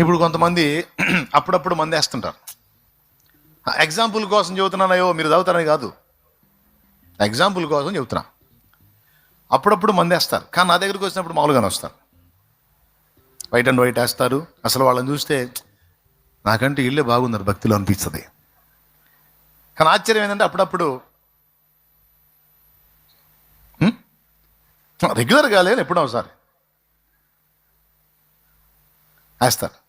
ఇప్పుడు కొంతమంది అప్పుడప్పుడు మంది వేస్తుంటారు ఎగ్జాంపుల్ కోసం చెబుతున్నానయ్యో మీరు చదువుతారని కాదు. ఎగ్జాంపుల్ కోసం చెబుతున్నా. అప్పుడప్పుడు మంది వేస్తారు కానీ నా దగ్గరికి వచ్చినప్పుడు మామూలుగానే వస్తారు. వైట్ అండ్ వైట్ వేస్తారు. అసలు వాళ్ళని చూస్తే నాకంటే ఇల్లే బాగున్నారు భక్తిలో అనిపిస్తుంది. కానీ ఆశ్చర్యం ఏంటంటే అప్పుడప్పుడు రెగ్యులర్గా రెగ్యులర్ కాలేదు ఎప్పుడో ఒకసారి. వేస్తారు.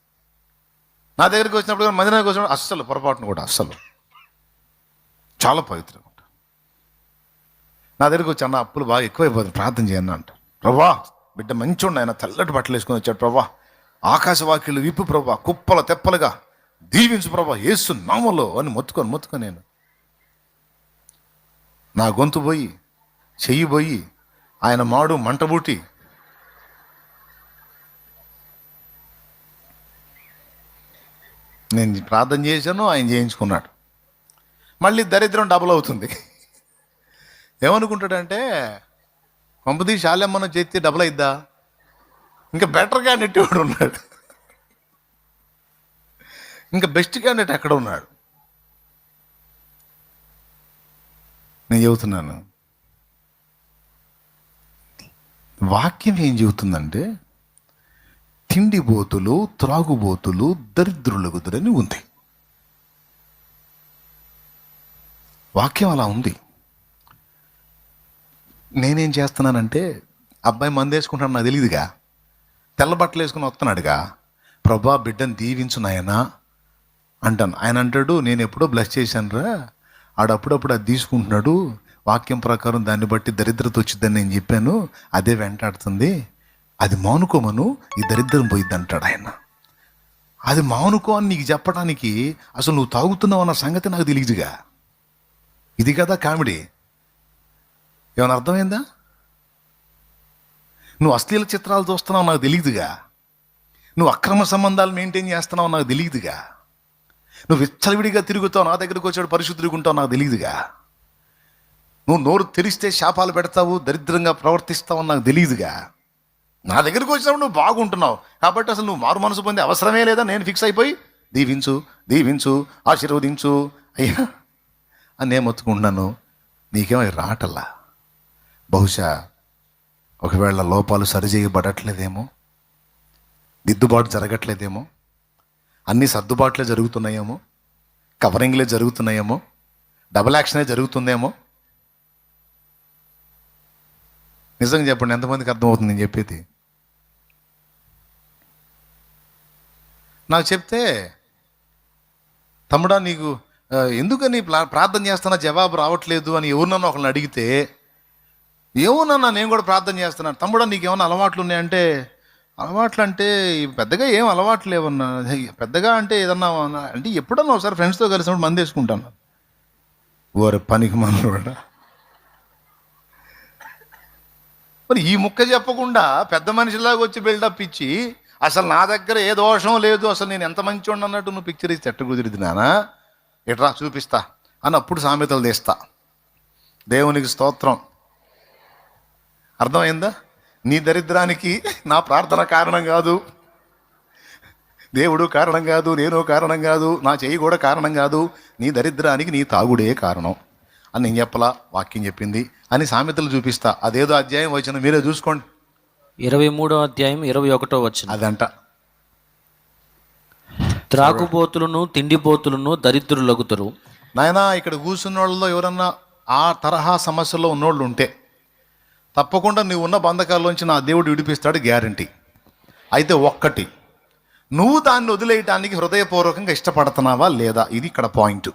నా దగ్గరికి వచ్చినప్పుడు కానీ మందిరానికి వచ్చినప్పుడు అస్సలు పొరపాటును కూడా అస్సలు. చాలా పవిత్రంగా ఉంటారు నా దగ్గరికి వచ్చి అన్న అప్పులు బాగా ఎక్కువైపోతుంది ప్రార్థన చేయను అంట. ప్రభా బిడ్డ మంచిగా ఆయన తెల్లటి బట్టలు వేసుకొని వచ్చాడు ప్రభా. ఆకాశవాక్యులు విప్పు ప్రభా కుప్పల తెప్పలుగా దీవించు ప్రభా ఏసు నామలో అని మొత్తుకొని మొత్తుకొని నేను. నా గొంతు పోయి చెయ్యి పోయి ఆయన మాడు మంటబూటి నేను ప్రార్థన చేశాను ఆయన చేయించుకున్నాడు. మళ్ళీ దరిద్రం డబుల్ అవుతుంది. ఏమనుకుంటాడంటే పంపది శాలెమ్మను చేస్తే డబుల్ అయిద్దా? ఇంకా బెటర్ క్యాండిడేట్ ఎవడు ఉన్నాడు? ఇంకా బెస్ట్ క్యాండిడేట్ ఎక్కడ ఉన్నాడు? నేను చెబుతున్నాను. వాక్యం ఏం చెబుతుందంటే తిండిబోతులు త్రాగుబోతులు దరిద్రులగుదురని ఉంది. వాక్యం అలా ఉంది. నేనేం చేస్తున్నానంటే అబ్బాయి మందేసుకుంటాను నాకు తెలియదుగా తెల్ల బట్టలు వేసుకుని వస్తున్నాడుగా. ప్రభా బిడ్డను దీవించు నాయనా అంటాను. ఆయన అంటాడు నేను ఎప్పుడో బ్లెస్ చేశానురా. ఆడప్పుడప్పుడు అది తీసుకుంటున్నాడు. వాక్యం ప్రకారం దాన్ని బట్టి దరిద్రత వచ్చిందని నేను చెప్పాను. అదే వెంటాడుతుంది. అది మానుకోమను ఈ దరిద్రం పోయిద్ది అంటాడు ఆయన. అది మానుకో అని నీకు చెప్పడానికి అసలు నువ్వు తాగుతున్నావు అన్న సంగతి నాకు తెలియదుగా. ఇది కదా కామెడీ. ఏమైనా అర్థమైందా? నువ్వు అశ్లీల చిత్రాలు చూస్తున్నావు నాకు తెలియదుగా. నువ్వు అక్రమ సంబంధాలు మెయింటైన్ చేస్తున్నావు నాకు తెలియదుగా. నువ్వు విచ్చలవిడిగా తిరుగుతావు నా దగ్గరకు వచ్చాడు పరిశుద్ధుకుంటావు నాకు తెలియదుగా. నువ్వు నోరు తెరిస్తే శాపాలు పెడతావు దరిద్రంగా ప్రవర్తిస్తావు నాకు తెలియదుగా. నా దగ్గరికి వచ్చినప్పుడు నువ్వు బాగుంటున్నావు. కాబట్టి అసలు నువ్వు మారు మనసు పొందే అవసరమే లేదా? నేను ఫిక్స్ అయిపోయి దీవించు దీవించు ఆశీర్వదించు. అయ్యా అని నేను మొత్తుకుంటున్నాను. నీకేమో రాటల్లా బహుశా ఒకవేళ లోపాలు సరిచేయబడట్లేదేమో దిద్దుబాటు జరగట్లేదేమో అన్ని సర్దుబాట్లే జరుగుతున్నాయేమో కవరింగ్లే జరుగుతున్నాయేమో డబుల్ యాక్షనే జరుగుతుందేమో. నిజంగా చెప్పండి ఎంతమందికి అర్థమవుతుంది నేను చెప్పేది? నాకు చెప్తే తమ్ముడా నీకు ఎందుకని ప్రార్థన చేస్తున్నా జవాబు రావట్లేదు అని ఎవరినన్నా ఒకరిని అడిగితే ఏమోనన్నా నేను కూడా ప్రార్థన చేస్తున్నాను. తమ్ముడా నీకు ఏమైనా అలవాట్లు ఉన్నాయంటే అలవాట్లు అంటే పెద్దగా ఏం అలవాట్లు లేవన్నా పెద్దగా అంటే ఏదన్నా అంటే ఎప్పుడన్నా ఒకసారి ఫ్రెండ్స్తో కలిసినప్పుడు మంది వేసుకుంటాను. ఓరే పనికి మనోడా మరి ఈ ముక్క చెప్పకుండా పెద్ద మనిషిలాగా వచ్చి బిల్డప్ ఇచ్చి అసలు నా దగ్గర ఏ దోషం లేదు అసలు నేను ఎంత మంచి అన్నట్టు నువ్వు పిక్చర్ ఇస్తే ఎట్ట కుదిరిది నానా? ఇట్రా చూపిస్తా. అని అప్పుడు సామెతలు తీస్తా. దేవునికి స్తోత్రం. అర్థమైందా? నీ దరిద్రానికి నా ప్రార్థన కారణం కాదు. దేవుడు కారణం కాదు నేను కారణం కాదు నా చెయ్యి కూడా కారణం కాదు. నీ దరిద్రానికి నీ తాగుడే కారణం. అని నేను చెప్పలా వాక్యం చెప్పింది. అని సామెతలు చూపిస్తా. అదేదో అధ్యాయం వచ్చిన మీరే చూసుకోండి. ఇరవై మూడో అధ్యాయం ఇరవై ఒకటో వచ్చిన అదంట. త్రాగుబోతులను తిండిపోతులను దరిద్రులగుతురు నాయనా ఇక్కడ కూర్చున్న వాళ్ళలో ఎవరన్నా ఆ తరహా సమస్యలో ఉన్నోళ్ళు ఉంటే తప్పకుండా నువ్వు ఉన్న బంధకాల్లోంచి నా దేవుడు విడిపిస్తాడు గ్యారంటీ. అయితే ఒక్కటి నువ్వు దాన్ని వదిలేయటానికి హృదయపూర్వకంగా ఇష్టపడుతున్నావా లేదా? ఇది ఇక్కడ పాయింట్.